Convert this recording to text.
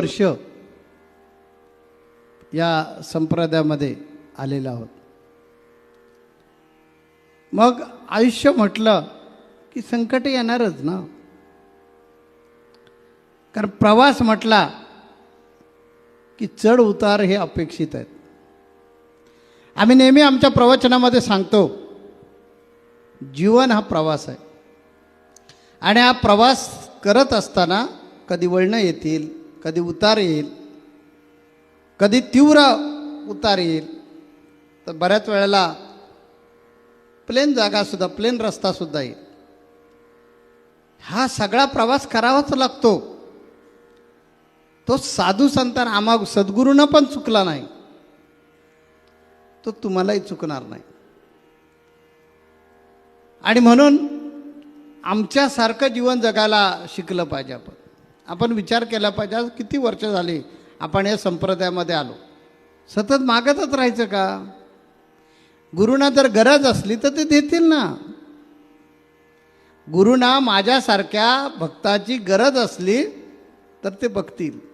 वर्ष या संप्रदायामध्ये आलेला आहोत. मग आयुष्य म्हटलं की संकट येणारच ना? कारण प्रवास म्हटला की चढ उतार हे अपेक्षित आहेत. आम्ही नेहमी आमच्या प्रवचनामध्ये सांगतो जीवन हा प्रवास आहे. आणि हा प्रवास करत असताना कधी वळणं येतील कधी उतार येईल कधी तीव्र उतार येईल तर बऱ्याच वेळेला प्लेन जागासुद्धा प्लेन रस्तासुद्धा येईल. हा सगळा प्रवास करावाच लागतो. तो साधू संतान आम्हा सद्गुरूनं पण चुकला नाही. तो तुम्हालाही चुकणार नाही. आणि म्हणून आमच्यासारखं जीवन जगायला शिकलं पाहिजे आपण. आपण विचार केला पाहिजे आज किती वर्ष झाली आपण या संप्रदायामध्ये आलो. सतत मागतच राहायचं का? गुरुना जर गरज असली तर ते देतील ना. गुरुना माझ्यासारख्या भक्ताची गरज असली तर ते बघतील.